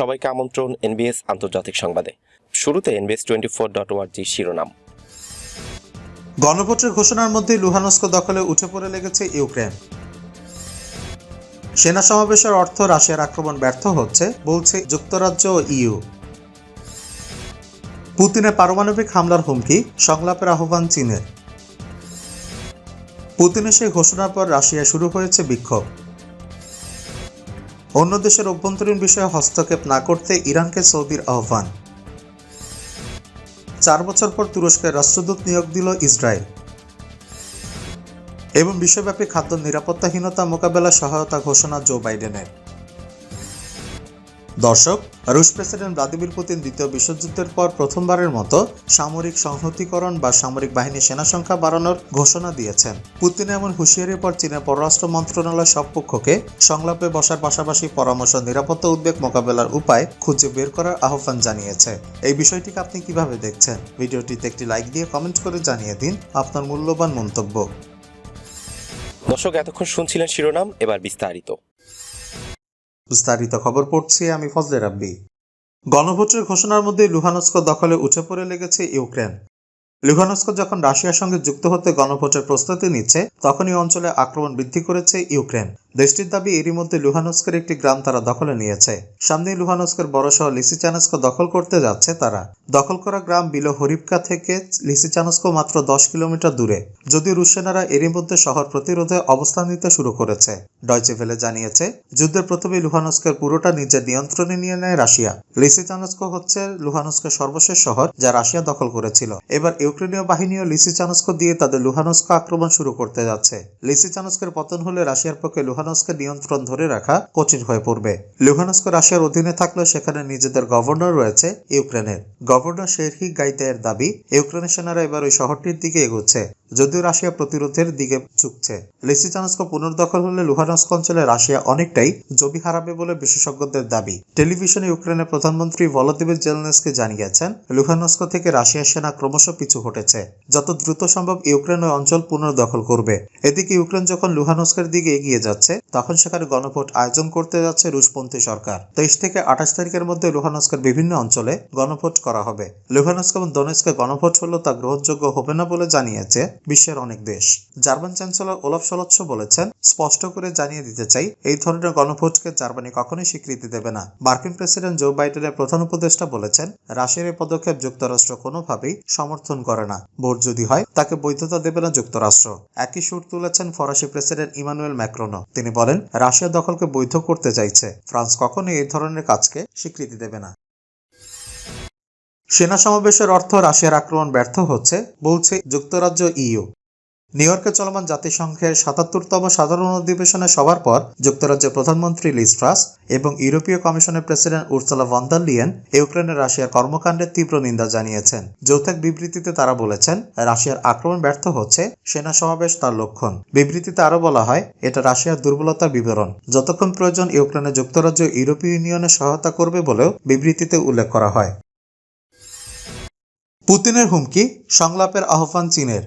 সবাইকে আমন্ত্রণ এনবিএস আন্তর্জাতিক সংবাদে। শুরুতে এনবিএস টোয়েন্টি ফোর ডট ওয়ার্জি শিরোনাম। গণভোটের ঘোষণার মধ্যে লুহানস্ক দখলে উঠে পড়ে লেগেছে ইউক্রেন। সেনা সমাবেশের অর্থ রাশিয়ার আক্রমণ ব্যর্থ হচ্ছে, বলছে যুক্তরাজ্য ও ইইউ পুতিনের পারমাণবিক হামলার হুমকি, সংলাপের আহ্বান চীনের। পুতিনের সেই ঘোষণার পর রাশিয়ায় শুরু হয়েছে বিক্ষোভ। অন্য দেশের অভ্যন্তরীণ বিষয়ে হস্তক্ষেপ না করতে ইরানকে সৌদির আহ্বান। চার বছর পর তুরস্কের রাষ্ট্রদূত নিয়োগ দিল ইসরায়েল। এবং বিশ্বব্যাপী খাদ্য নিরাপত্তাহীনতা মোকাবেলা সহায়তা ঘোষণা জো বাইডেনের। দর্শক, রুশ প্রেসিডেন্ট ভ্লাদিমির পুতিন দ্বিতীয় বিশ্বযুদ্ধের পর প্রথমবারের মতো সামরিক সংহতিকরণ বা সামরিক বাহিনী সেনা সংখ্যা বাড়ানোর ঘোষণা দিয়েছেন। পুতিন এমন হুঁশিয়ারির পর চীনের পররাষ্ট্র মন্ত্রণালয় সব পক্ষকে সংলাপে বসার পাশাপাশি পরামর্শ, নিরাপত্তা উদ্বেগ মোকাবেলার উপায় খুঁজে বের করার আহ্বান জানিয়েছে। এই বিষয়টিকে আপনি কীভাবে দেখছেন? ভিডিওটিতে একটি লাইক দিয়ে কমেন্ট করে জানিয়ে দিন আপনার মূল্যবান মন্তব্য। দর্শক, এতক্ষণ শুনছিলেন শিরোনাম, এবার বিস্তারিত। বিস্তারিত খবর পড়ছি আমি ফজলে রাব্বি। গণভোটের ঘোষণার মধ্যে লুহানস্ক দখলে উঠে পড়ে লেগেছে ইউক্রেন। লুহানস্ক যখন রাশিয়ার সঙ্গে যুক্ত হতে গণভোটের প্রস্তুতি নিচ্ছে, তখনই অঞ্চলে আক্রমণ বৃদ্ধি করেছে ইউক্রেন। দেশটির দাবি এরই মধ্যে লুহানস্কের একটি গ্রাম তারা দখলে নিয়েছে। সামনেই লুহানস্কের বড় শহর লিসিচানস্ক দখল করতে যাচ্ছে তারা। দখল করা গ্রাম বিলো হরিপকা থেকে লিসিচানস্ক মাত্র দশ কিলোমিটার দূরে। যদিও রুশ সেনারা এরই মধ্যে শহর প্রতিরোধে অবস্থান নিতে শুরু করেছে। ডয়চে ভেলে জানিয়েছে, যুদ্ধের প্রথমে লুহানস্কের পুরোটা নিজের নিয়ন্ত্রণে নিয়ে নেয় রাশিয়া। লিসিচানস্ক হচ্ছে লুহানস্কের সর্বশেষ শহর যা রাশিয়া দখল করেছিল। এবার ইউক্রেনীয় বাহিনীও লিসিচানস্ক দিয়ে তাদের লুহানস্ক আক্রমণ শুরু করতে যাচ্ছে। লিসিচানস্কের পতন হলে রাশিয়ার পক্ষে লুহানস্কের নিয়ন্ত্রণ ধরে রাখা কঠিন হয়ে পড়বে। লুহানস্ক রাশিয়ার অধীনে থাকলেও সেখানে নিজেদের গভর্নর রয়েছে ইউক্রেনের। গভর্নর শেরহি গাইতের দাবি ইউক্রেনের সেনারা এবার ওই শহরটির দিকে এগোচ্ছে, যদিও রাশিয়া প্রতিরোধের দিকে ঝুঁকছে। লিসিচানস্ক পুনর্দখল হলে লুহানস্ক অঞ্চলে রাশিয়া অনেকটাই জমি হারাবে বলে বিশেষজ্ঞদের দাবি। টেলিভিশনে ইউক্রেনের প্রধানমন্ত্রী ভলোদিমির জেলনেসকে জানিয়েছেন, লুহানস্ক থেকে রাশিয়ার সেনা ক্রমশ পিছু হটেছে যত দ্রুত সম্ভব ইউক্রেন ওই অঞ্চল পুনর্দখল করবে। এদিকে ইউক্রেন যখন লুহানস্কের দিকে এগিয়ে যাচ্ছে, তখন সেখানে গণভোট আয়োজন করতে যাচ্ছে রুশপন্থী সরকার। তেইশ থেকে আঠাশ তারিখের মধ্যে লুহানস্কের বিভিন্ন অঞ্চলে গণভোট করা হবে। লুহানস্ক এবং দনেস্কে গণভোট হলেও তা গ্রহণযোগ্য হবে না বলে জানিয়েছে বিশ্বের অনেক দেশ। জার্মান চ্যান্সেলর ওলাফ সলৎস বলেছেন, স্পষ্ট করে জানিয়ে দিতে চাই, এই ধরনের গণভোটকে জার্মানি কখনোই স্বীকৃতি দেবে না। মার্কিন প্রেসিডেন্ট জো বাইডেনের প্রধান উপদেষ্টা বলেছেন, রাশিয়ার এই পদক্ষেপ যুক্তরাষ্ট্র কোনোভাবেই সমর্থন করে না। ভোট যদি হয়, তাকে বৈধতা দেবে না যুক্তরাষ্ট্র। একই সুর তুলেছেন ফরাসি প্রেসিডেন্ট ইমানুয়েল ম্যাক্রোনো তিনি বলেন, রাশিয়া দখলকে বৈধ করতে চাইছে। ফ্রান্স কখনোই এই ধরনের কাজকে স্বীকৃতি দেবে না। সেনা সমাবেশের অর্থ রাশিয়ার আক্রমণ ব্যর্থ হচ্ছে, বলছে যুক্তরাজ্য ইইউ। নিউ ইয়র্কে চলমান জাতিসংঘের সাতাত্তরতম সাধারণ অধিবেশনে সবার পর যুক্তরাজ্যের প্রধানমন্ত্রী লিজ ট্রাস এবং ইউরোপীয় কমিশনের প্রেসিডেন্ট উর্সালা ভন্দার লিয়েন ইউক্রেনের রাশিয়ার কর্মকাণ্ডের তীব্র নিন্দা জানিয়েছেন। যৌথ এক বিবৃতিতে তারা বলেছেন, রাশিয়ার আক্রমণ ব্যর্থ হচ্ছে, সেনা সমাবেশ তার লক্ষণ। বিবৃতিতে আরও বলা হয়, এটা রাশিয়ার দুর্বলতার বিবরণ। যতক্ষণ প্রয়োজন, ইউক্রেনে যুক্তরাজ্য ইউরোপীয় ইউনিয়নের সহায়তা করবে বলেও বিবৃতিতে উল্লেখ করা হয়। পুতিনের হুমকি, সংলাপের আহ্বান চীনের।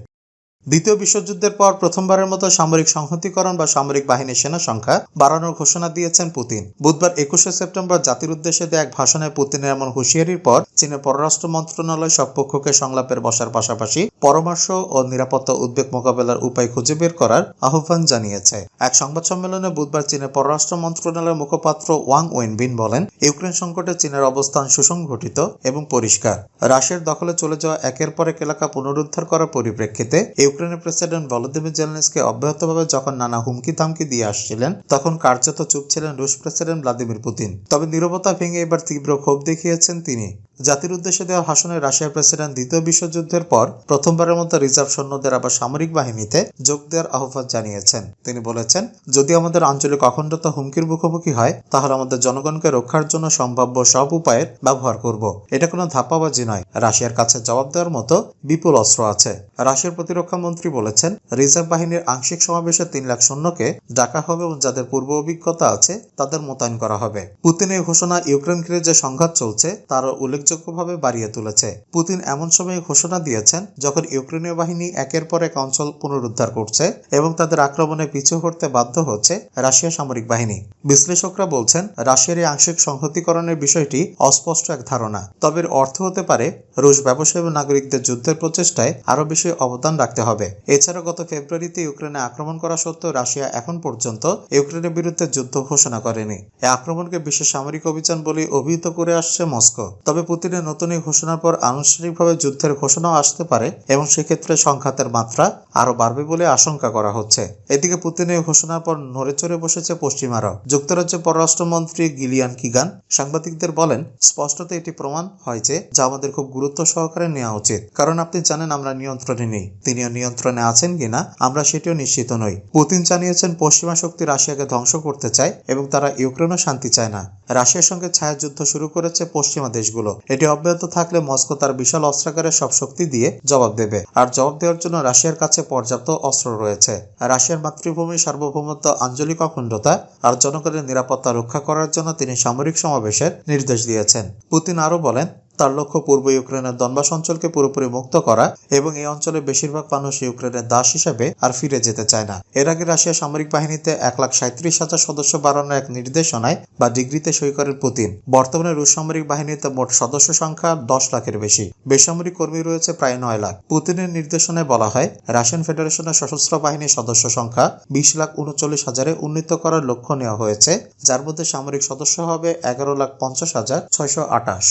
দ্বিতীয় বিশ্বযুদ্ধের পর প্রথমবারের মতো সামরিক সংহতিকরণ বা সামরিক বাহিনীর সেনা সংখ্যা বাড়ানোর ঘোষণা দিয়েছেন পুতিন। বুধবার একুশে সেপ্টেম্বর জাতির উদ্দেশ্যে দেয়া এক ভাষণে পুতিনের এমন হুঁশিয়ারির পর চীনের পররাষ্ট্র মন্ত্রণালয় সব পক্ষকে সংলাপের বসার পাশাপাশি পরামর্শ ও নিরাপত্তা উদ্বেগ মোকাবেলার উপায় খুঁজে বের করার আহ্বান জানিয়েছে। এক সংবাদ সম্মেলনে বুধবার চীনের পররাষ্ট্র মন্ত্রণালয়ের মুখপাত্র ওয়াং ওয়েনবিন বলেন, ইউক্রেন সংকটে চীনের অবস্থান সুসংগঠিত এবং পরিষ্কার। রাশিয়ার দখলে চলে যাওয়া একের পর এক এলাকা পুনরুদ্ধার করার পরিপ্রেক্ষিতে ইউক্রেনের প্রেসিডেন্ট ভলোদিমির জেলনেসকে অব্যাহতভাবে যখন নানা হুমকি থামকি দিয়ে আসছিলেন, তখন কার্যত চুপ ছিলেন রুশ প্রেসিডেন্ট ভ্লাদিমির পুতিন। তবে নীরবতা ভেঙে এবার তীব্র ক্ষোভ দেখিয়েছেন তিনি। জাতির উদ্দেশ্যে দেওয়া ভাষণে রাশিয়ার প্রেসিডেন্ট দ্বিতীয় বিশ্বযুদ্ধের পর প্রথমবারের মতো রিজার্ভ সৈন্যদের আবার সামরিক বাহিনীতে যোগ দেওয়ার আহ্বান জানিয়েছেন। তিনি বলেছেন, যদি আমাদের আঞ্চলিক অখণ্ডতা হুমকির মুখোমুখি হয়, তাহলে আমাদের জনগণকে রক্ষার জন্য সম্ভাব্য সব উপায়ের ব্যবহার করব। এটা কোনো ধাপ্পাবাজি নয়। রাশিয়ার কাছে জবাব দেওয়ার মতো বিপুল অস্ত্র আছে। রাশিয়ার প্রতিরক্ষা মন্ত্রী বলেছেন, রিজার্ভ বাহিনীর আংশিক সমাবেশে তিন লাখ সৈন্যকে ডাকা হবে এবং যাদের পূর্ব অভিজ্ঞতা আছে, তাদের মোতায়েন করা হবে। পুতিনের ঘোষণা ইউক্রেন ঘিরে যে সংঘাত চলছে তার উল্লেখ উল্লেখযোগ্যভাবে বাড়িয়ে তুলেছে। পুতিন এমন সময়ে ঘোষণা দিয়েছেন, যখন ইউক্রেনীয় বাহিনী একের পর এক অঞ্চল পুনরুদ্ধার করছে এবং তাদের আক্রমণে পিছু হটতে বাধ্য হচ্ছে রাশিয়া সামরিক বাহিনী। বিশ্লেষকরা বলছেন, রাশিয়ার এই আংশিক সংহতিকরণের বিষয়টি অস্পষ্ট এক ধারণা। তবে অর্থ হতে পারে, রুশ ব্যবসায়ী নাগরিকদের যুদ্ধের প্রচেষ্টায় আরও বেশি অবদান রাখতে হবে। এছাড়া গত ফেব্রুয়ারিতে ইউক্রেনে আক্রমণ করা সত্ত্বেও রাশিয়া এখন পর্যন্ত ইউক্রেনের বিরুদ্ধে যুদ্ধ ঘোষণা করেনি। এই আক্রমণকে বিশ্ব সামরিক অভিযান বলে অভিহিত করে আসছে মস্কো। তবে পুতিনের নতুন এই ঘোষণার পর আনুষ্ঠানিকভাবে যুদ্ধের ঘোষণাও আসতে পারে এবং সেক্ষেত্রে সংঘাতের মাত্রা আরও বাড়বে বলে আশঙ্কা করা হচ্ছে। এদিকে পুতিনের ঘোষণার পর নড়ে চড়ে বসেছে পশ্চিমারাও যুক্তরাজ্যের পররাষ্ট্রমন্ত্রী গিলিয়ান কিগান সাংবাদিকদের বলেন স্পষ্টত এটি প্রমাণ হয় যে যা আমাদের খুব গুরুত্ব সহকারে নেওয়া উচিত। কারণ আপনি জানেন আমরা নিয়ন্ত্রণে নেই। তিনিও নিয়ন্ত্রণে আছেন কিনা, আমরা সেটিও নিশ্চিত নই। পুতিন জানিয়েছেন, পশ্চিমা শক্তি রাশিয়াকে ধ্বংস করতে চায় এবং তারা ইউক্রেনও শান্তি চায় না। রাশিয়ার সঙ্গে ছায়াযুদ্ধ শুরু করেছে পশ্চিমা দেশগুলো। এটি অব্যাহত থাকলে মস্কো তার বিশাল অস্ত্রাগারের সব শক্তি দিয়ে জবাব দেবে। আর জবাব দেওয়ার জন্য রাশিয়ার কাছে পর্যাপ্ত অস্ত্র রয়েছে। রাশিয়ার মাতৃভূমি সার্বভৌমত্ব আঞ্চলিক অখণ্ডতা আর জনগণের নিরাপত্তা রক্ষা করার জন্য তিনি সামরিক সমাবেশের নির্দেশ দিয়েছেন। পুতিন আরও বলেন তার লক্ষ্য পূর্ব ইউক্রেনের দনবাস অঞ্চলকে পুরোপুরি মুক্ত করা এবং এই অঞ্চলের বেশিরভাগ মানুষ ইউক্রেনের দাস হিসেবে আর ফিরে যেতে চায় না। এর আগে রাশিয়া সামরিক বাহিনীতে এক লাখ সাঁত্রিশ হাজার সদস্য বাড়ানোর এক নির্দেশনায় বা ডিগ্রিতে সই করেন পুতিন। বর্তমানে রুশ সামরিক বাহিনীতে মোট সদস্য সংখ্যা দশ লাখের বেশি। বেসামরিক কর্মী রয়েছে প্রায় নয় লাখ। পুতিনের নির্দেশনায় বলা হয়, রাশিয়ান ফেডারেশনের সশস্ত্র বাহিনীর সদস্য সংখ্যা বিশ লাখ উনচল্লিশ হাজারে উন্নীত করার লক্ষ্য নেওয়া হয়েছে, যার মধ্যে সামরিক সদস্য হবে এগারো লাখ পঞ্চাশ হাজার ছয়শো আটাশ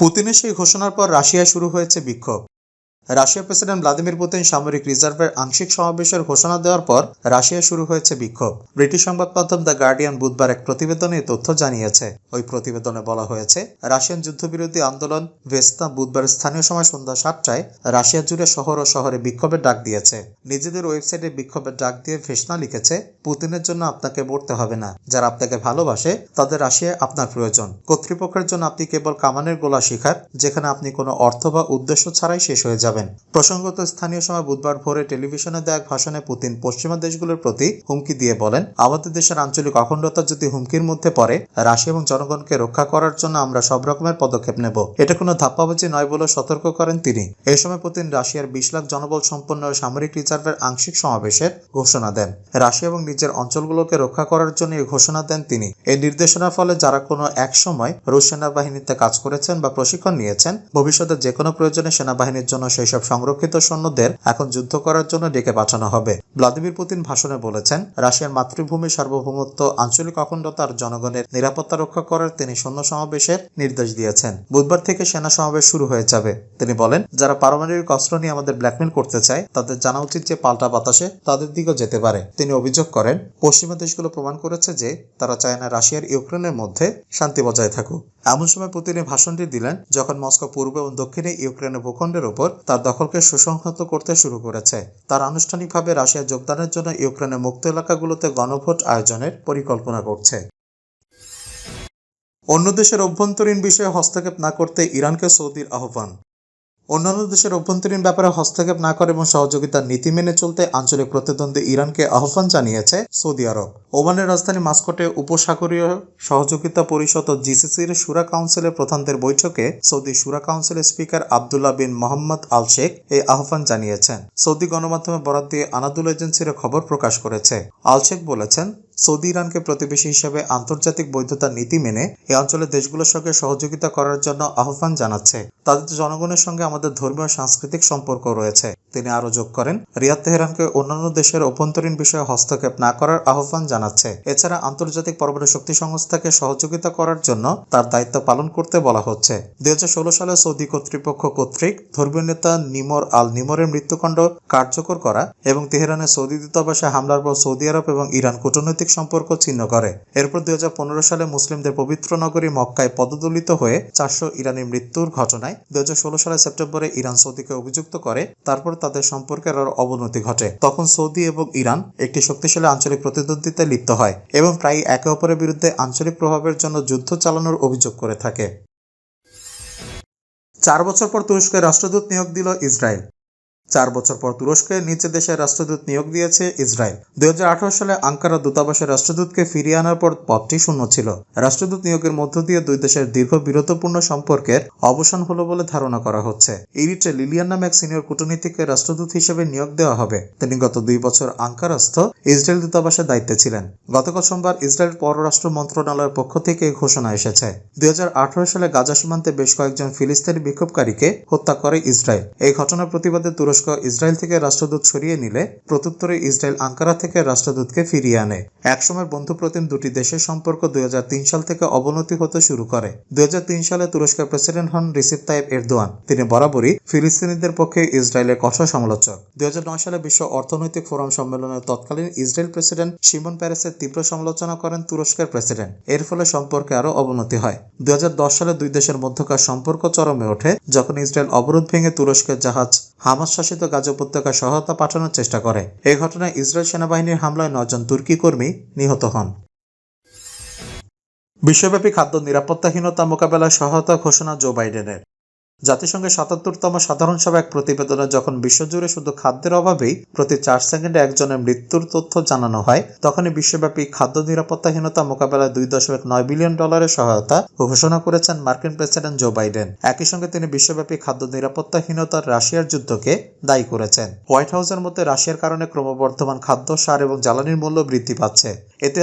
পুতিনের সেই ঘোষণার পর রাশিয়ায় শুরু হয়েছে বিক্ষোভ। রাশিয়ার প্রেসিডেন্ট ভ্লাদিমির পুতিন সামরিক রিজার্ভের আংশিক সমাবেশের ঘোষণা দেওয়ার পর রাশিয়া শুরু হয়েছে বিক্ষোভ। ব্রিটিশ সংবাদ মাধ্যম দ্য গার্ডিয়ান বুধবার এক প্রতিবেদনে তথ্য জানিয়েছে। ওই প্রতিবেদনে বলা হয়েছে, রাশিয়ান যুদ্ধবিরোধী আন্দোলন ভেস্তা বুধবার স্থানীয় সময় সন্ধ্যা সাতটায় রাশিয়া জুড়ে শহর ও শহরে বিক্ষোভের ডাক দিয়েছে। নিজেদের ওয়েবসাইটে বিক্ষোভের ডাক দিয়ে ভেসনা লিখেছে, পুতিনের জন্য আপনাকে মরতে হবে না। যারা আপনাকে ভালোবাসে, তাদের রাশিয়ায় আপনার প্রয়োজন। কর্তৃপক্ষের জন্য আপনি কেবল কামানের গোলা শিখার, যেখানে আপনি কোনো অর্থ বা উদ্দেশ্য ছাড়াই শেষ হয়ে যাবেন। প্রসঙ্গত স্থানীয় সময় বুধবার ভোরে টেলিভিশনে দেওয়া এক ভাষণে পুতিন পশ্চিমা দেশগুলোর প্রতি হুমকি দিয়ে বলেন, আমাদের দেশের আঞ্চলিক অখণ্ডতা যদি হুমকির মধ্যে পড়ে, রাশিয়া এবং জনগণকে রক্ষা করার জন্য আমরা সব রকমের পদক্ষেপ নেব। এটা কোনো ধাপ্পাবাজি নয় বলে সতর্ক করেন তিনি। এই সময় পুতিন রাশিয়ার বিশ লাখ জনবল সম্পন্ন সামরিক রিজার্ভের আংশিক সমাবেশের ঘোষণা দেন। রাশিয়া এবং নিজের অঞ্চলগুলোকে রক্ষা করার জন্য এই ঘোষণা দেন তিনি। এই নির্দেশনার ফলে যারা কোনো এক সময় রুশ সেনাবাহিনীতে কাজ করেছেন বা প্রশিক্ষণ নিয়েছেন, ভবিষ্যতে যে কোনো প্রয়োজনে সেনাবাহিনীর জন্য সেই সব সংরক্ষিত সৈন্যদের এখন যুদ্ধ করার জন্য ডেকে পাঠানো হবে। ভ্লাদিমির পুতিন ভাষণে বলেছেন, রাশিয়ার মাতৃভূমি সার্বভৌমত্ব, আঞ্চলিক অখণ্ডতা আর জনগণের নিরাপত্তা রক্ষা করার তিনি সৈন্য সমাবেশের নির্দেশ দিয়েছেন। বুধবার থেকে সেনা সমাবেশ শুরু হয়ে যাবে। তিনি বলেন, যারা পারমাণবিক অস্ত্র নিয়ে আমাদের ব্ল্যাকমেল করতে চায়, তাদের জানা উচিত যে পাল্টা বাতাসে তাদের দিকে যেতে পারে। তিনি অভিযোগ করেন, পশ্চিমা দেশগুলো প্রমাণ করেছে যে তারা চায় না রাশিয়ার ইউক্রেনের মধ্যে শান্তি বজায় থাকুক। এমন সময় পুতিন ভাষণটি দিলেন, যখন মস্কো পূর্ব এবং দক্ষিণে ইউক্রেনের ভূখণ্ডের উপর তার দখলকে সুসংহত করতে শুরু করেছে। তার আনুষ্ঠানিকভাবে রাশিয়া যোগদানের জন্য ইউক্রেনের মুক্ত এলাকাগুলোতে গণভোট আয়োজনের পরিকল্পনা করছে। অন্য দেশের অভ্যন্তরীণ বিষয়ে হস্তক্ষেপ না করতে ইরানকে সৌদির আহ্বান। অন্যান্য দেশের অভ্যন্তরীণ ব্যাপারে হস্তক্ষেপ না করে এবং সহযোগিতার নীতি মেনে চলতে আঞ্চলিক প্রতিদ্বন্দ্বী ইরানকে আহ্বান জানিয়েছে সৌদি আরব। ওমানের রাজধানী মাস্কটে উপসাগরীয় সহযোগিতা পরিষদ ও জিসিসির সুরা কাউন্সিলের প্রধানদের বৈঠকে সৌদি সুরা কাউন্সিলের speaker Abdullah bin Mohammed al Sheikh এই আহ্বান জানিয়েছেন। সৌদি গণমাধ্যমে বরাদ দিয়ে আনাদুল এজেন্সির খবর প্রকাশ করেছে। আল শেখ বলেছেন সৌদি ইরানকে প্রতিবেশী হিসেবে আন্তর্জাতিক বৈধতার নীতি মেনে এই অঞ্চলের দেশগুলোর সঙ্গে সহযোগিতা করার জন্য আহ্বান জানাচ্ছে। তাদের জনগণের সঙ্গে আমাদের ধর্মীয় সাংস্কৃতিক সম্পর্ক রয়েছে। তিনি আরও যোগ করেন, রিয়াদ তেহরানকে অন্যান্য দেশের অভ্যন্তরীণ বিষয়ে হস্তক্ষেপ না করার আহ্বান জানাচ্ছে। এছাড়া আন্তর্জাতিক পরমাণু শক্তি সংস্থাকে সহযোগিতা করার জন্য তার দায়িত্ব পালন করতে বলা হচ্ছে। দুই হাজার ষোলো সালে সৌদি কর্তৃপক্ষ কর্তৃক ধর্মীয় নেতা নিমর আল নিমরের মৃত্যুকাণ্ড কার্যকর করা এবং তেহরানের সৌদি দূতাবাসে হামলার পর সৌদি আরব এবং ইরান কূটনৈতিক সম্পর্ক ছিন্ন করে। এরপর দুই হাজার পনেরো সালে মুসলিমদের পবিত্র নগরী মক্কায় পদদলিত হয়ে চারশো ইরানি মৃত্যুর ঘটনায় দুই সালের সেপ্টেম্বরে ইরান সৌদিকে অভিযুক্ত করে, তারপর তাদের সম্পর্কের আরও অবনতি ঘটে। তখন সৌদি এবং ইরান একটি শক্তিশালী আঞ্চলিক প্রতিদ্বন্দ্বিতায় লিপ্ত হয় এবং প্রায় একে অপরের বিরুদ্ধে আঞ্চলিক প্রভাবের জন্য যুদ্ধ চালানোর অভিযোগ করে থাকে। চার বছর পর তুরস্কের রাষ্ট্রদূত নিয়োগ দিল ইসরায়েল। চার বছর পর তুরস্কে নিচে দেশের রাষ্ট্রদূত নিয়োগ দিয়েছে ইসরায়েল। দুই সালে আঙ্কারা দূতাবাসের রাষ্ট্রদূতকে ফিরিয়ে আনার পর পদটি শূন্য ছিল। রাষ্ট্রদূত নিয়োগের মধ্য দিয়ে দুই দেশের দীর্ঘ বিরতপূর্ণ সম্পর্কের অবসান হলো বলে ধারণা করা হচ্ছে। ইরিটে লিলিয়ান নামে এক সিনিয়র কূটনীতিককে রাষ্ট্রদূত হিসেবে নিয়োগ দেওয়া হবে। তিনি গত দুই বছর আঙ্কারাস্থ ইসরায়েল দূতাবাসের দায়িত্বে ছিলেন। গতকাল সোমবার ইসরায়েল পররাষ্ট্র মন্ত্রণালয়ের পক্ষ থেকে এই ঘোষণা এসেছে। দুই হাজার আঠারো সালে গাজা সীমান্তে বেশ কয়েকজন ফিলিস্তিনি বিক্ষোভকারীকে হত্যা করে ইসরায়েল। এই ঘটনার প্রতিবাদে তুরস্ক ইসরায়েল থেকে রাষ্ট্রদূত সরিয়ে নিলে প্রত্যুত্তরে ইসরায়েল আঙ্কারা থেকে রাষ্ট্রদূতকে ফিরিয়ে আনে। একসময় বন্ধুপ্রতিম দুটি দেশের সম্পর্ক দুই সাল থেকে অবনতি হতে শুরু করে। দুই সালে তুরস্কের প্রেসিডেন্ট হন রিসিপ তাইব এরদোয়ান। তিনি বরাবরই ফিলিস্তিনিদের পক্ষে ইসরায়েলের কঠোর সমালোচক। দুই সালে বিশ্ব অর্থনৈতিক ফোরাম সম্মেলনের তৎকালীন ইসরায়েল প্রেসিডেন্ট শিমন প্যারেসের তীব্র সমালোচনা করেন তুরস্কের প্রেসিডেন্ট। এর ফলে সম্পর্কে আরও অবনতি হয়। দুই হাজার দশ সালে দুই দেশের মধ্যকার সম্পর্ক চরমে ওঠে, যখন ইসরায়েল অবরোধ ভেঙে তুরস্কের জাহাজ হামাস শাসিত গাজা উপত্যকায় সহায়তা পাঠানোর চেষ্টা করে। এই ঘটনায় ইসরায়েল সেনাবাহিনীর হামলায় নজন তুর্কি কর্মী নিহত হন। বিশ্বব্যাপী খাদ্য নিরাপত্তাহীনতা মোকাবেলায় সহায়তা ঘোষণা জো বাইডেনের। জাতিসংঘের সাতাত্তরতম সাধারণ সভা এক প্রতিবেদনে যখন বিশ্বজুড়ে শুধু খাদ্যের অভাবেই প্রতি চার সেকেন্ডে একজনের মৃত্যুর তথ্য জানানো হয়, তখনই বিশ্বব্যাপী খাদ্য নিরাপত্তাহীনতা মোকাবেলায় দুই দশমিক নয় বিলিয়ন ডলারের সহায়তা ঘোষণা করেছেন মার্কিন প্রেসিডেন্ট জো বাইডেন। একই সঙ্গে তিনি বিশ্বব্যাপী খাদ্য নিরাপত্তাহীনতার রাশিয়ার যুদ্ধকে দায়ী করেছেন। হোয়াইট হাউসের মধ্যে রাশিয়ার কারণে ক্রমবর্ধমান খাদ্য, সার এবং জ্বালানির মূল্য বৃদ্ধি পাচ্ছে। এতে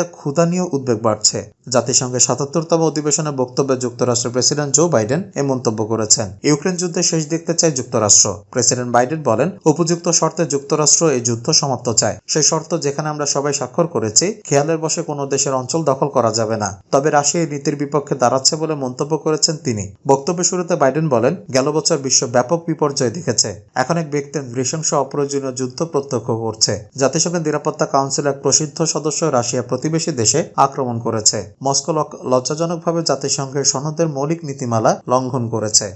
নিয়েও উদ্বেগ বাড়ছে। জাতিসংঘের সাতাত্তরতম অধিবেশনে বক্তব্যে যুক্তরাষ্ট্রের প্রেসিডেন্ট জো বাইডেন এ মন্তব্য করেছেন। ইউক্রেন যুদ্ধে শেষ দেখতে চায় যুক্তরাষ্ট্র। প্রেসিডেন্ট বাইডেন বলেন, উপযুক্ত শর্তে যুক্তরাষ্ট্র এই যুদ্ধ সমাপ্ত চায়। সেই শর্ত যেখানে আমরা সবাই স্বাক্ষর করেছি, খেয়ালের বসে কোনো দেশের অঞ্চল দখল করা যাবে না। তবে রাশিয়া এই নীতির বিপক্ষে দাঁড়াচ্ছে বলে মন্তব্য করেছেন তিনি। বক্তব্যের শুরুতে বাইডেন বলেন, গেল বছর বিশ্ব ব্যাপক বিপর্যয় দেখেছে। এখন এক ব্যক্তি নৃশংস অপ্রয়োজনীয় যুদ্ধ প্রত্যক্ষ করছে। জাতিসংঘের নিরাপত্তা কাউন্সিল এক প্রসিদ্ধ সদস্য রাশিয়া প্রতিবেশী দেশে আক্রমণ করেছে। মস্কো লজ্জাজনকভাবে জাতিসংঘের সনদের মৌলিক নীতিমালা লঙ্ঘন করেছে।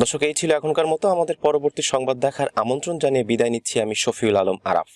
দর্শক, এই ছিল এখনকার মতো। আমাদের পরবর্তী সংবাদ দেখার আমন্ত্রণ জানিয়ে বিদায় নিচ্ছি আমি শফিউল আলম আরাফ।